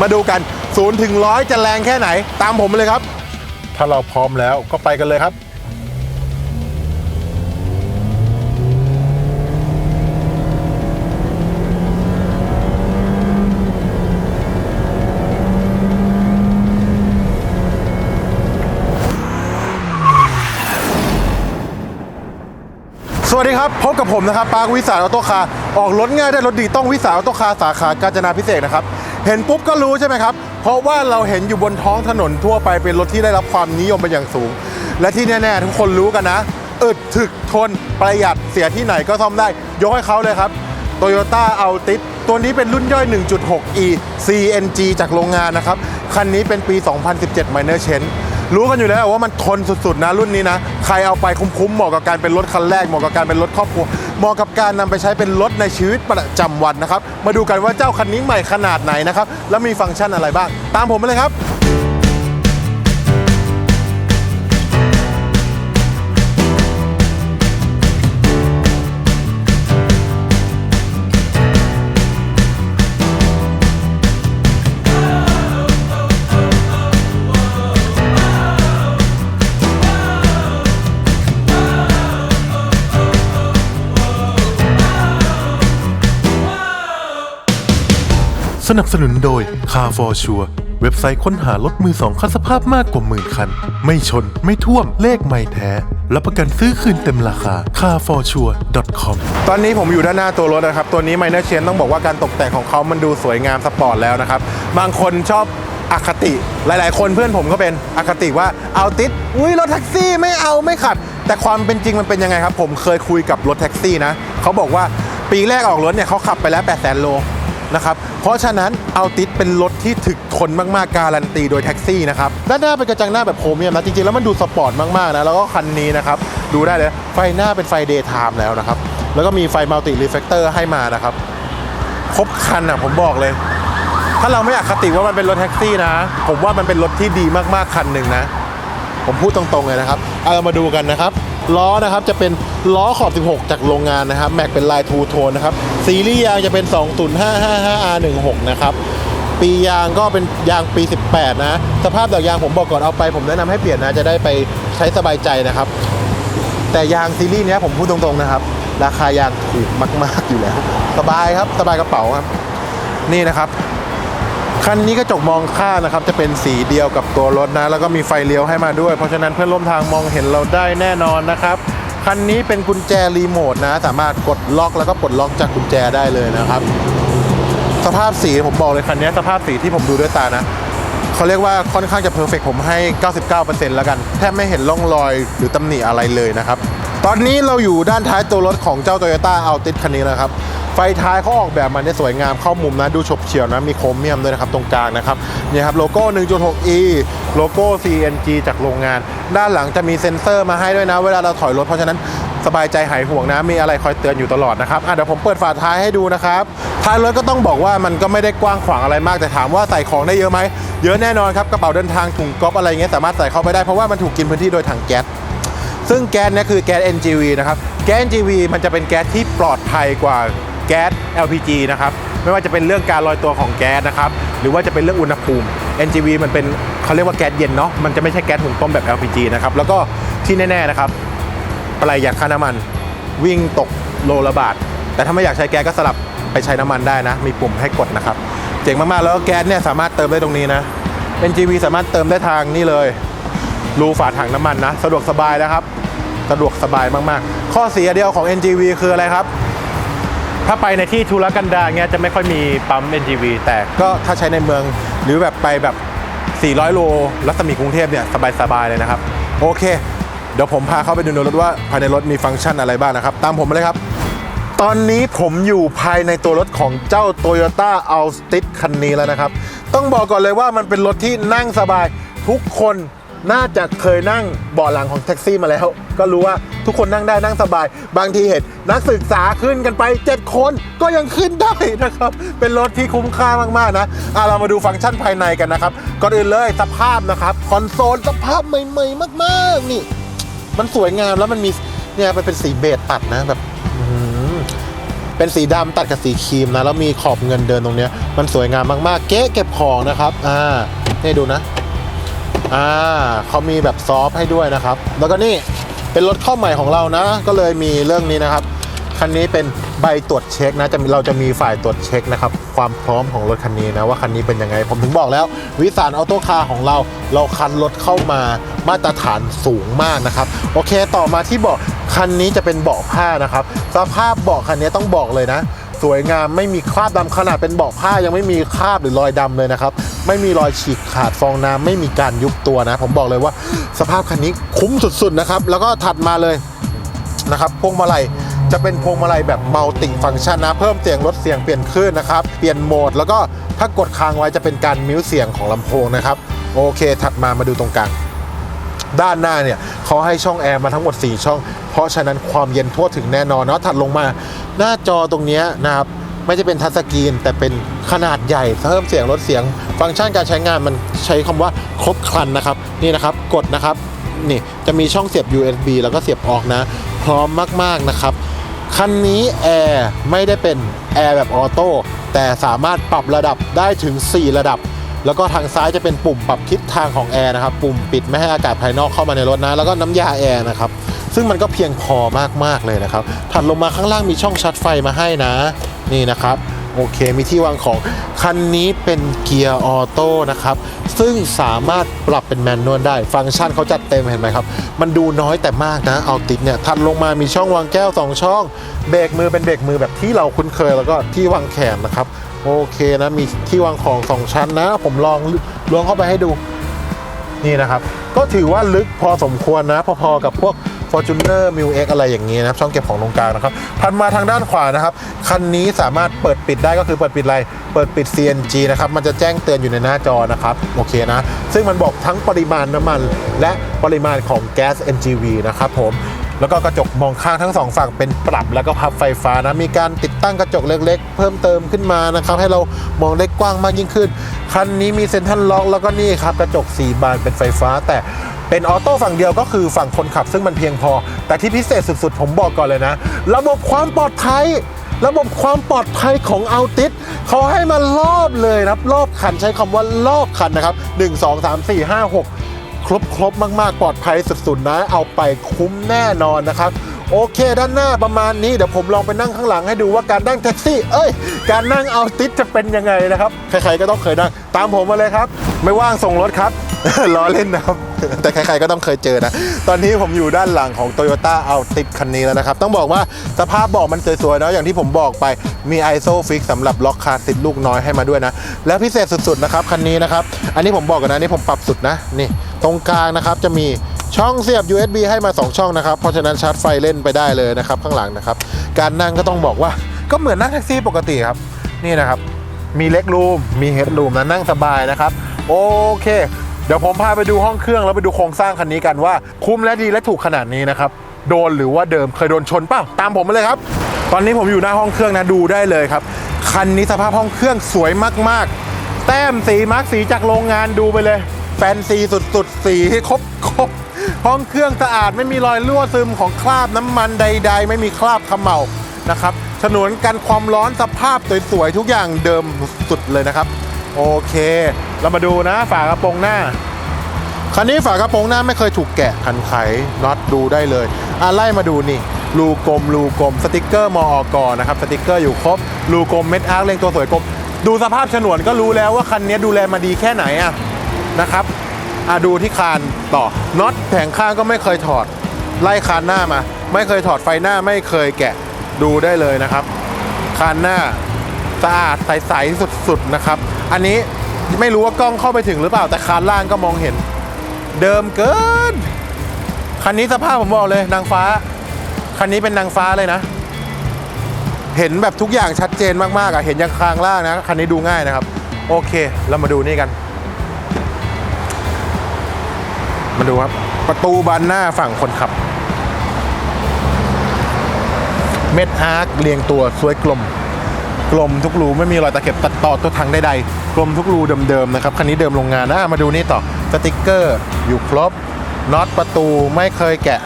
มาดูกัน0ูนย์ถึงร้อยจะแรงแค่ไหน ตามผมมาเลยครับ ถ้าเราพร้อมแล้วก็ไปกันเลยครับ วัสดีครับ พบกับผมนะครับปาร์ควิสาออโต้คาร์ออกรถง่ายได้รถดีต้องวิสาออโต้คาร์สาขากาญจนาพิเศษนะครับ เห็นปุ๊บก็รู้ใช่ไหมครับ เพราะว่าเราเห็นอยู่บนท้องถนนทั่วไปเป็นรถที่ได้รับความนิยมเป็นอย่างสูง และที่แน่ๆ ทุกคนรู้กันนะอึดถึกทนประหยัดเสียที่ไหนก็ซ่อมได้ ยกให้เขาเลยครับ Toyota Altis ตัวนี้เป็นรุ่นย่อย 1.6e CNG จากโรงงานนะครับ คันนี้เป็นปี 2017 Minor Change รู้กันอยู่แล้วว่ามันทนสุดๆนะรุ่นนี้นะ ใครเอาไปคุ้มๆเหมาะกับการเป็นรถคันแรกเหมาะกับการเป็นรถครอบครัวเหมาะกับการนำไปใช้เป็นรถในชีวิตประจำวันนะครับ มาดูกันว่าเจ้าคันนี้ใหม่ขนาดไหนนะครับ แล้วมีฟังก์ชันอะไรบ้าง ตามผมมาเลยครับ สนับสนุนโดย Car for Sure เว็บไซต์ค้นหารถมือสองคันสภาพมากกว่าหมื่นคัน ไม่ชนไม่ท่วมเลขไม่แท้รับประกันซื้อคืนเต็มราคา carforsure.com ตอนนี้ผมอยู่ด้านหน้าตัวรถนะครับ ตัวนี้ Minor Chain ต้องบอกว่าการตกแต่งของเขามันดูสวยงามสปอร์ตแล้วนะครับ บางคนชอบอคติ หลาย ๆ คนเพื่อนผมก็เป็นอคติว่าเอาติดอุ้ยรถแท็กซี่ไม่เอาไม่ขับแต่ความเป็นจริงมันเป็นยังไงครับ ผมเคยคุยกับรถแท็กซี่นะเขาบอกว่าปีแรกออกรถเนี่ยเขาขับไปแล้ว8 0 0 0 0โล นะครับ เพราะฉะนั้นเอาติดเป็นรถที่ถึกทนมากๆ การันตีโดยแท็กซี่นะครับ ด้านหน้าเป็นกระจังหน้าแบบโครเมียมนะ จริงๆ แล้วมันดูสปอร์ตมากๆนะ แล้วก็คันนี้นะครับ ดูได้เลย ไฟหน้าเป็นไฟเดย์ไทม์แล้วนะครับ แล้วก็มีไฟมัลติรีเฟกเตอร์ให้มานะครับ ครบคันอะผมบอกเลย ถ้าเราไม่อยากคติว่ามันเป็นรถแท็กซี่นะ ผมว่ามันเป็นรถที่ดีมากๆคันหนึ่งนะ ผมพูดตรงๆเลยนะครับเอาเรามาดูกันนะครับ ล้อนะครับจะเป็นล้อขอบ 16 จากโรงงานนะครับ แม็กเป็นลายทูโทนนะครับ ซีรีส์ยางจะเป็น 20555R16 นะครับ ปียางก็เป็นยางปี 18 นะ สภาพดอกยางผมบอกก่อนเอาไป ผมแนะนำให้เปลี่ยนนะ จะได้ไปใช้สบายใจนะครับ แต่ยางซีรีส์นี้ผมพูดตรงๆนะครับ ราคายางถูกมาก ๆ อยู่แล้ว สบายครับ สบายกระเป๋าครับ นี่นะครับ คันนี้กระจกมองข้างนะครับจะเป็นสีเดียวกับตัวรถนะ แล้วก็มีไฟเลี้ยวให้มาด้วย เพราะฉะนั้นเพื่อนร่วมทางมองเห็นเราได้แน่นอนนะครับคันนี้เป็นกุญแจรีโมทนะ สามารถกดล็อกแล้วก็ปลดล็อกจากกุญแจได้เลยนะครับ สภาพสีผมบอกเลยคันนี้สภาพสีที่ผมดูด้วยตานะเขาเรียกว่าค่อนข้างจะเพอร์เฟกผมให้ 99%แล้วกัน แทบไม่เห็นร่องรอยหรือตำหนิอะไรเลยนะครับ ตอนนี้เราอยู่ด้านท้ายตัวรถของเจ้า Toyota Altis คันนี้นะครับ ไฟท้ายเขาออกแบบมาได้สวยงามเข้ามุมนะ ดูฉบเฉี่ยวนะ มีโครเมียมด้วยนะครับ ตรงกลางนะครับนี่ครับโลโก้ 1.6e โลโก้ CNG จากโรงงาน ด้านหลังจะมีเซ็นเซอร์มาให้ด้วยนะ เวลาเราถอยรถเพราะฉะนั้นสบายใจหายห่วงนะ มีอะไรคอยเตือนอยู่ตลอดนะครับเดี๋ยวผมเปิดฝาท้ายให้ดูนะครับท้ายรถก็ต้องบอกว่ามันก็ไม่ได้กว้างขวางอะไรมากแต่ถามว่าใส่ของได้เยอะไหมเยอะแน่นอนครับกระเป๋าเดินทางถุงก๊อปอะไรเงี้ยสามารถใส่เข้าไปได้เพราะว่ามันถูกกินพื้นที่โดยถังแก๊ส ซึ่งแก๊สเนี่ยคือแก๊ส NGV นะครับ แก๊ส NGV มันจะเป็นแก๊สที่ปลอดภัยกว่าแก๊ส LPG นะครับไม่ว่าจะเป็นเรื่องการลอยตัวของแก๊สนะครับหรือว่าจะเป็นเรื่องอุณหภูมิ NGV มันเป็นเขาเรียกว่าแก๊สเย็นเนาะมันจะไม่ใช่แก๊สหุงต้มแบบ LPG นะครับแล้วก็ที่แน่ๆนะครับประหยัดค่าน้ำมัน วิ่งตกโลละบาท แต่ถ้าไม่อยากใช้แก๊สก็สลับไปใช้น้ำมันได้นะ มีปุ่มให้กดนะครับเจ๋งมากๆแล้วแก๊สเนี่ยสามารถเติมได้ตรงนี้นะ NGV สามารถเติมได้ทางนี่เลย รูฝาถังน้ำมันนะ สะดวกสบายนะครับ สะดวกสบายมากๆ ข้อเสียเดียวของ NGV คืออะไรครับ ถ้าไปในที่ธุรกันดารเงี้ยจะไม่ค่อยมีปั๊ม NGV แต่ก็ถ้าใช้ในเมืองหรือแบบไปแบบ 400 โลรัศมีกรุงเทพเนี่ยสบายๆเลยนะครับ โอเค เดี๋ยวผมพาเข้าไปดูในรถว่าภายในรถมีฟังก์ชันอะไรบ้างนะครับ ตามผมมาเลยครับตอนนี้ผมอยู่ภายในตัวรถของเจ้า Toyota Altis คันนี้แล้วนะครับ ต้องบอกก่อนเลยว่ามันเป็นรถที่นั่งสบายทุกคน น่าจะเคยนั่งเบาะหลังของแท็กซี่มาแล้ว ก็รู้ว่าทุกคนนั่งได้นั่งสบาย บางทีเห็นนักศึกษาขึ้นกันไป 7 คนก็ยังขึ้นได้นะครับ เป็นรถที่คุ้มค่ามาก ๆ นะอะเรามาดูฟังก์ชันภายในกันนะครับ ก่อนอื่นเลยสภาพนะครับ คอนโซลสภาพใหม่ ๆ มาก ๆ นี่ มันสวยงามแล้วมันมีเนี่ยมันเป็นสีเบจตัดนะแบบเป็นสีดำตัดกับสีครีมนะแล้วมีขอบเงินเดินตรงเนี้ยมันสวยงามมากๆ เก๊เก็บของนะครับอ่านี่ดูนะ อ่าเขามีแบบซอฟให้ด้วยนะครับ แล้วก็นี่เป็นรถเข้าใหม่ของเรานะ ก็เลยมีเรื่องนี้นะครับ คันนี้เป็นใบตรวจเช็คนะจะเราจะมีฝ่ายตรวจเช็คนะครับความพร้อมของรถคันนี้นะว่าคันนี้เป็นยังไง ผมถึงบอกแล้ว วิสานออโต้คาร์ของเรา เราคันรถเข้ามามาตรฐานสูงมากนะครับ โอเคต่อมาที่เบาะคันนี้จะเป็นเบาะผ้านะครับ สภาพเบาะคันนี้ต้องบอกเลยนะ สวยงามไม่มีคราบดำขนาดเป็นเบาะผ้ายังไม่มีคราบหรือรอยดำเลยนะครับ ไม่มีรอยฉีกขาดฟองน้ำไม่มีการยุบตัวนะ ผมบอกเลยว่าสภาพคันนี้คุ้มสุดๆนะครับ แล้วก็ถัดมาเลยนะครับพวงมาลัยจะเป็นพวงมาลัยแบบมัลติฟังก์ชันนะ เพิ่มเสียงลดเสียงเปลี่ยนคลื่นนะครับ เปลี่ยนโหมด แล้วก็ถ้ากดค้างไว้จะเป็นการมิวเสียงของลำโพงนะครับ โอเค ถัดมามาดูตรงกลาง ด้านหน้าเนี่ยเขาให้ช่องแอร์มาทั้งหมด 4 ช่อง เพราะฉะนั้นความเย็นทั่วถึงแน่นอนเนาะถัดลงมา หน้าจอตรงนี้นะครับไม่จะเป็นทัชสกรีนแต่เป็นขนาดใหญ่เพิ่มเสียงลดเสียง ฟังก์ชันการใช้งานมันใช้คำว่าครบครันนะครับ นี่นะครับกดนะครับนี่จะมีช่องเสียบ USB แล้วก็เสียบออกนะ พร้อมมากๆนะครับคันนี้แอร์ไม่ได้เป็นแอร์แบบออโต้แต่สามารถปรับระดับได้ถึง 4 ระดับ แล้วก็ทางซ้ายจะเป็นปุ่มปรับทิศทางของแอร์นะครับ ปุ่มปิดไม่ให้อากาศภายนอกเข้ามาในรถนะ แล้วก็น้ำยาแอร์นะครับ ซึ่งมันก็เพียงพอมากๆเลยนะครับ ถัดลงมาข้างล่างมีช่องชาร์จไฟมาให้นะ นี่นะครับโอเค มีที่วางของ คันนี้เป็นเกียร์ออโต้นะครับ ซึ่งสามารถปรับเป็นแมนนวลได้ ฟังก์ชันเขาจัดเต็มเห็นไหมครับ มันดูน้อยแต่มากนะ เอาติดเนี่ย ถัดลงมามีช่องวางแก้ว 2 ช่อง เบรกมือเป็นเบรกมือแบบที่เราคุ้นเคย แล้วก็ที่วางแขนนะครับ โอเคนะ มีที่วางของสองชั้นนะ ผมลองล้วงเข้าไปให้ดู นี่นะครับ ก็ถือว่าลึกพอสมควรนะ พอๆกับพวก Fortuner m i l X อะไรอย่างนี้นะครับช่องเก็บของตรงกลางนะครับถัดมาทางด้านขวานะครับคันนี้สามารถเปิดปิดได้ก็คือเปิดปิดอะไรเปิดปิด CNG นะครับมันจะแจ้งเตือนอยู่ในหน้าจอนะครับโอเคนะ ซึ่งมันบอกทั้งปริมาณน้ำมัน และปริมาณของแก๊ส NGV นะครับผมแล้วก็กระจกมองข้างทั้งสองฝั่งเป็นปรับแล้วก็พับไฟฟ้านะมีการติดตั้งกระจกเล็กๆ เพิ่มเติมขึ้นมานะครับให้เรามองได้กว้างมากยิ่งขึ้น คันนี้มีเซ็นทรัลล็อกแล้วก็นี่ครับกระจก 4 บานเป็นไฟฟ้า แต่ เป็นออโต้ฝั่งเดียวก็คือฝั่งคนขับซึ่งมันเพียงพอ แต่ที่พิเศษสุดๆ ผมบอกก่อนเลยนะ ระบบความปลอดภัย ระบบความปลอดภัยของอัลติสเขาให้มารอบเลยนะครับ รอบคันใช้คำว่ารอบคันนะครับ 1 2 3 4 5 6 ครบครบมากๆ ปลอดภัยสุดๆนะ เอาไปคุ้มแน่นอนนะครับ โอเค ด้านหน้าประมาณนี้เดี๋ยวผมลองไปนั่งข้างหลังให้ดูว่าการนั่งแท็กซี่ เอ้ย การนั่งเอาติสจะเป็นยังไงนะครับ ใครๆก็ต้องเคยนั่ง ตามผมมาเลยครับ ไม่ว่างส่งรถครับ ล้อเล่นนะครับ แต่ใครๆก็ต้องเคยเจอนะ ตอนนี้ผมอยู่ด้านหลังของ Toyota a l t i s คันนี้แล้วนะครับ ต้องบอกว่าสภาพเบาะมันสวยๆเนาะอย่างที่ผมบอกไปมี ISO fix สำหรับล็อกคาร์ติดลูกน้อยให้มาด้วยนะ แล้วพิเศษสุดๆนะครับคันนี้นะครับ อันนี้ผมบอกกันนะนี่ผมปรับสุดนะนี่ ตรงกลางนะครับจะมีช่องเสียบ USB ให้มา 2 ช่องนะครับ เพราะฉะนั้นชาร์จไฟเล่นไปได้เลยนะครับ ข้างหลังนะครับ การนั่งก็ต้องบอกว่าก็เหมือนนั่งแท็กซี่ปกติครับ นี่นะครับ มีเล็กรูม มีเฮดรูมนะนั่งสบายนะครับ โอเค เดี๋ยวผมพาไปดูห้องเครื่องแล้วไปดูโครงสร้างคันนี้กันว่า คุ้มและดีและถูกขนาดนี้นะครับ โดนหรือว่าเดิมเคยโดนชนเปล่าตามผมมาเลยครับ ตอนนี้ผมอยู่หน้าห้องเครื่องนะดูได้เลยครับคันนี้สภาพห้องเครื่องสวยมาก ๆ แต้มสีมาร์กสีจากโรงงานดูไปเลย แฟนซีสุดๆ สีให้ครบครบห้องเครื่องสะอาดไม่มีรอยรั่วซึมของคราบน้ำมันใด ๆ ไม่มีคราบขมเมานะครับฉนวนกันความร้อนสภาพสวยๆ ทุกอย่างเดิมสุดเลยนะครับ โอเค เรามาดูนะฝากระโปรงหน้า คันนี้ฝากระโปรงหน้าไม่เคยถูกแกะขันไขน็อตดูได้เลยอะไล่มาดูนี่รูกลมรูกลมสติกเกอร์มอกนะครับสติกเกอร์อยู่ครบรูกลมเม็ดอาร์เลงตัวสวยกลมดูสภาพฉนวนก็รู้แล้วว่าคันนี้ดูแลมาดีแค่ไหนอะ นะครับอะดูที่คานต่อน็อตแผงข้างก็ไม่เคยถอด ไล่คานหน้ามา ไม่เคยถอดไฟหน้าไม่เคยแกะดูได้เลยนะครับ คานหน้าสะอาดใสๆสุดๆนะครับ อันนี้ไม่รู้ว่ากล้องเข้าไปถึงหรือเปล่าแต่คานล่างก็มองเห็น เดิมเกินคันนี้สภาพผมบอกเลยนางฟ้า คันนี้เป็นนางฟ้าเลยนะ เห็นแบบทุกอย่างชัดเจนมากๆอะเห็นยังคางล่างนะคันนี้ดูง่ายนะครับ โอเค เรามาดูนี่กัน มาดูครับ ประตูบานหน้าฝั่งคนขับ เม็ดอาร์คเรียงตัวสวยกลม กลมทุกรูไม่มีรอยตะเข็บตัดต่อตัวถังใดๆกลมทุกรูเดิมๆนะครับคันนี้เดิมโรงงานนะมาดูนี่ต่อสติกเกอร์อยู่ครบน็อตประตูไม่เคยแกะ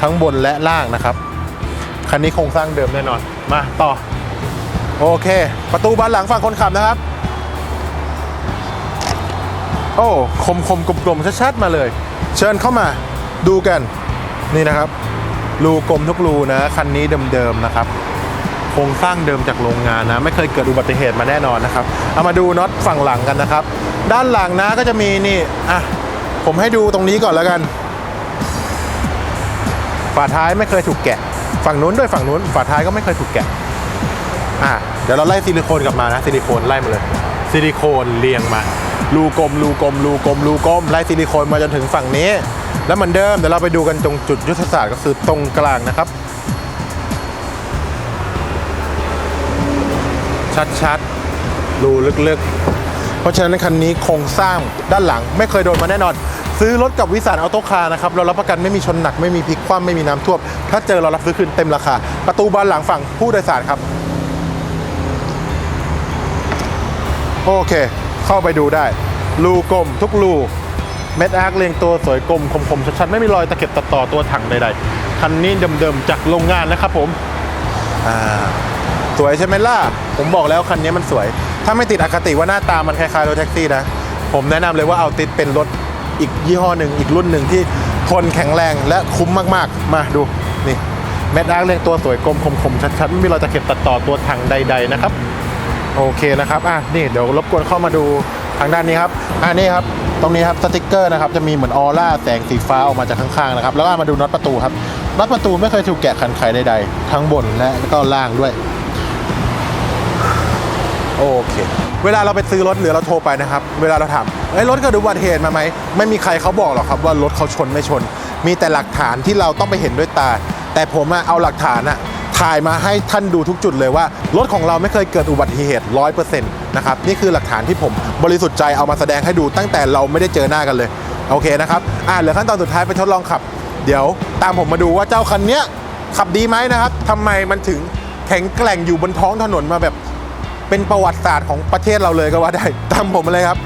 ทั้งบนและล่างนะครับคันนี้โครงสร้างเดิมแน่นอนมาต่อ โอเค ประตูบานหลังฝั่งคนขับนะครับ โอ้ คมคมกลมๆชัดๆมาเลย ชิญเข้ามาดูกันนี่นะครับ รูกลมทุกรูนะ คันนี้เดิมๆนะครับโครงสร้างเดิมจากโรงงานนะ ไม่เคยเกิดอุบัติเหตุมาแน่นอนนะครับ เอามาดูน็อตฝั่งหลังกันนะครับ ด้านหลังนะก็จะมีนี่อะผมให้ดูตรงนี้ก่อนแล้วกัน ฝาท้ายไม่เคยถูกแกะ ฝั่งนู้นด้วยฝั่งนู้น ฝาท้ายก็ไม่เคยถูกแกะอะเดี๋ยวเราไล่ซิลิโคนกลับมานะซิลิโคนไล่มาเลยซิลิโคนเรียงมา รูกลมรูกลมรูกลมรูกลมไล่ซิลิโคนมาจนถึงฝั่งนี้ แล้วเหมือนเดิมเดี๋ยวเราไปดูกันตรงจุดยุทธศาสตร์ก็คือตรงกลางนะครับ ชัดๆ รูลึกๆ เพราะฉะนั้นคันนี้โครงสร้างด้านหลังไม่เคยโดนมาแน่นอน ซื้อรถกับวิสานออโต้คาร์นะครับ เรารับประกันไม่มีชนหนักไม่มีพลิกคว่ำไม่มีน้ำท่วมถ้าเจอเรารับซื้อคืนเต็มราคา ประตูบานหลังฝั่งผู้โดยสารครับ โอเค เข้าไปดูได้ รูกลมทุกรูเม็ดอาร์คเรียงตัวสวยกลมคมๆชัดๆไม่มีรอยตะเข็บตะต่อตัวถังใดๆคันนี้เดิมๆจากโรงงานนะครับผมอ่าสวยใช่ไหมล่ะ ผมบอกแล้วคันนี้มันสวย ถ้าไม่ติดอคติว่าหน้าตามันคล้ายๆรถแท็กซี่นะ ผมแนะนำเลยว่าเอาติดเป็นรถอีกยี่ห้อหนึ่งอีกรุ่นหนึ่งที่ทนแข็งแรงและคุ้มมากๆ มาดู นี่เม็ดอาร์คเรียงตัวสวยกลมคมๆชัดๆ ไม่มีรอยตะเข็บตัดต่อตัวถังใด ๆ นะครับ โอเคนะครับอะนี่เดี๋ยวรบกวนเข้ามาดูทางด้านนี้ครับอะนี่ครับตรงนี้ครับสติกเกอร์นะครับจะมีเหมือนออร่าแสงสีฟ้าออกมาจากข้างๆนะครับแล้วก็มาดูน็อตประตูครับน็อตประตูไม่เคยถูกแกะขันไขใดๆทั้งบนและก็ล่างด้วยโอเค เวลาเราไปซื้อรถหรือเราโทรไปนะครับ เวลาเราถามเอ้รถเกิดอุบัติเหตุมาไหมไม่มีใครเขาบอกหรอกครับว่ารถเขาชนไม่ชน มีแต่หลักฐานที่เราต้องไปเห็นด้วยตา แต่ผมอะเอาหลักฐานอะ ถ่ายมาให้ท่านดูทุกจุดเลยว่า รถของเราไม่เคยเกิดอุบัติเหตุร้อยเปอร์เซ็นต์นะครับนี่คือหลักฐานที่ผมบริสุทธิ์ใจเอามาแสดงให้ดูตั้งแต่เราไม่ได้เจอหน้ากันเลยโอเคนะครับอ่าเหลือขั้นตอนสุดท้ายไปทดลองขับ เดี๋ยวตามผมมาดูว่าเจ้าคันนี้ขับดีไหมนะครับทำไมมันถึงแข็งแกร่งอยู่บนท้องถนนมาแบบเป็นประวัติศาสตร์ของประเทศเราเลยก็ว่าได้ตามผมมาเลยครับ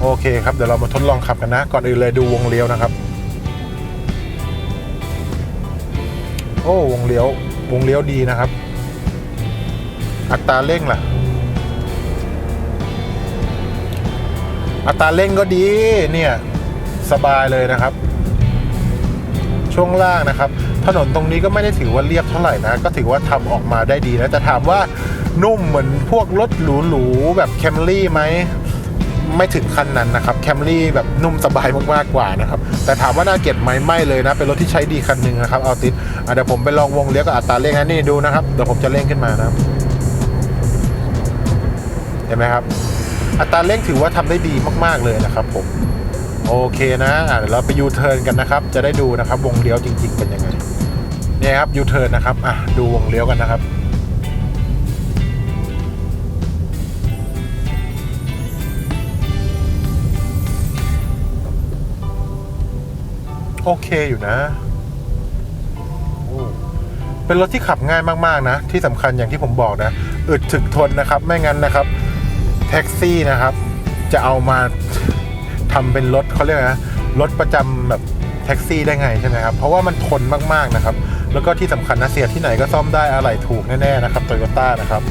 โอเคครับเดี๋ยวเรามาทดลองขับกันนะ ก่อนอื่นเลยดูวงเลี้ยวนะครับ โอ้วงเลี้ยว วงเลี้ยวดีนะครับ อัตราเร่งล่ะ อัตราเร่งก็ดีเนี่ย สบายเลยนะครับ ช่วงล่างนะครับ ถนนตรงนี้ก็ไม่ได้ถือว่าเรียบเท่าไหร่นะ ก็ถือว่าทำออกมาได้ดีนะแต่ถามว่านุ่มเหมือนพวกรถหรูๆแบบแคมรี่ไหม ไม่ถึงขั้นนั้นนะครับแคมรี่แบบนุ่มสบายมากๆกว่านะครับแต่ถามว่าน่าเก็บไหมไม่เลยนะ เป็นรถที่ใช้ดีคันหนึ่งนะครับเอาติดเดี๋ยวผมไปลองวงเลี้ยวกับอัตราเร่งนะนี่ดูนะครับเดี๋ยวผมจะเร่งขึ้นมานะครับเห็นไหมครับ อัตราเร่งถือว่าทำได้ดีมากๆเลยนะครับผมโอเคนะเดี๋ยวเราไปยูเทิร์นกันนะครับ จะได้ดูนะครับวงเลี้ยวจริง ๆ เป็นยังไงเนี่ยครับยูเทิร์นนะครับอะดูวงเลี้ยวกันนะครับ โอเคอยู่นะ เป็นรถที่ขับง่ายมากๆนะ ที่สำคัญอย่างที่ผมบอกนะ อึดถึกทนนะครับ ไม่งั้นนะครับ แท็กซี่นะครับ จะเอามาทำเป็นรถเขาเรียกนะรถประจำแบบแท็กซี่ได้ไงใช่ไหมครับ เพราะว่ามันทนมากๆนะครับ แล้วก็ที่สำคัญนะเสียที่ไหนก็ซ่อมได้อะไรถูกแน่ๆนะครับโตโยต้านะครับ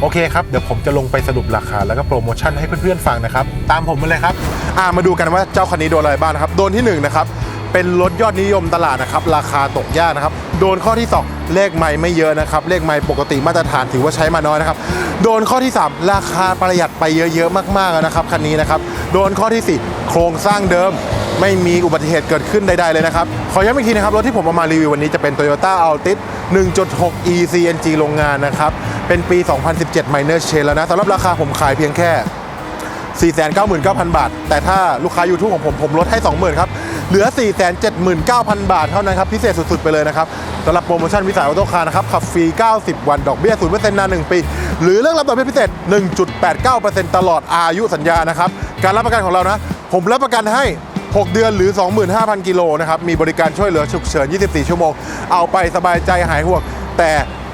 โอเคครับ เดี๋ยวผมจะลงไปสรุปราคา แล้วก็โปรโมชั่นให้เพื่อนๆฟังนะครับ ตามผมมาเลยครับ อ่ามาดูกันว่าเจ้าคันนี้โดนอะไรบ้างนะครับ โดนที่หนึ่งนะครับ เป็นรถยอดนิยมตลาดนะครับ ราคาตกยากนะครับ โดนข้อที่สองเลขไม่ไม่เยอะนะครับ เลขไม่ปกติมาตรฐานถือว่าใช้มาน้อยนะครับ โดนข้อที่ 3 ราคาประหยัดไปเยอะๆมากๆนะครับคันนี้นะครับ โดนข้อที่ 4 โครงสร้างเดิมไม่มีอุบัติเหตุเกิดขึ้นใดๆเลยนะครับ ขอย้ำอีกทีนะครับ รถที่ผมเอามารีวิววันนี้จะเป็น Toyota Altis 1.6 ECNG โรงงานนะครับ เป็นปี 2017 Minor Change แล้วนะสำหรับราคาผมขายเพียงแค่ 499,000 บาท แต่ถ้าลูกค้า YouTube ของผมผมลดให้ 20,000 ครับ เหลือ 479,000 บาทเท่านั้นครับ พิเศษสุด ๆ ไปเลยนะครับสำหรับโปรโมชั่นวิสายออโต้คาร์นะครับ ขับฟรี 90 วันดอกเบี้ย 0%นาน 1 ปี หรือเรื่องรับดอกเบี้ยพิเศษ 1.89%ตลอดอายุสัญญานะครับ การรับประกันของเรานะ ผมรับประกันให้ 6 เดือนหรือ 25,000 กิโลนะครับ มีบริการช่วยเหลือฉุกเฉิน 24 ชั่วโมง เอาไปสบายใจหายห่วงแต่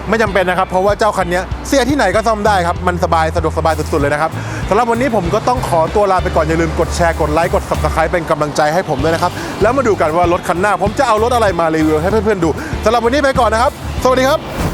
ไม่จำเป็นนะครับ เพราะว่าเจ้าคันนี้เสียที่ไหนก็ซ่อมได้ครับ มันสบายสะดวกสบายสุดๆเลยนะครับสำหรับวันนี้ผมก็ต้องขอตัวลาไปก่อน อย่าลืมกดแชร์กดไลค์กด subscribe เป็นกำลังใจให้ผมด้วยนะครับ แล้วมาดูกันว่ารถคันหน้า ผมจะเอารถอะไรมารีวิวให้เพื่อนๆดูสำหรับวันนี้ไปก่อนนะครับ สวัสดีครับ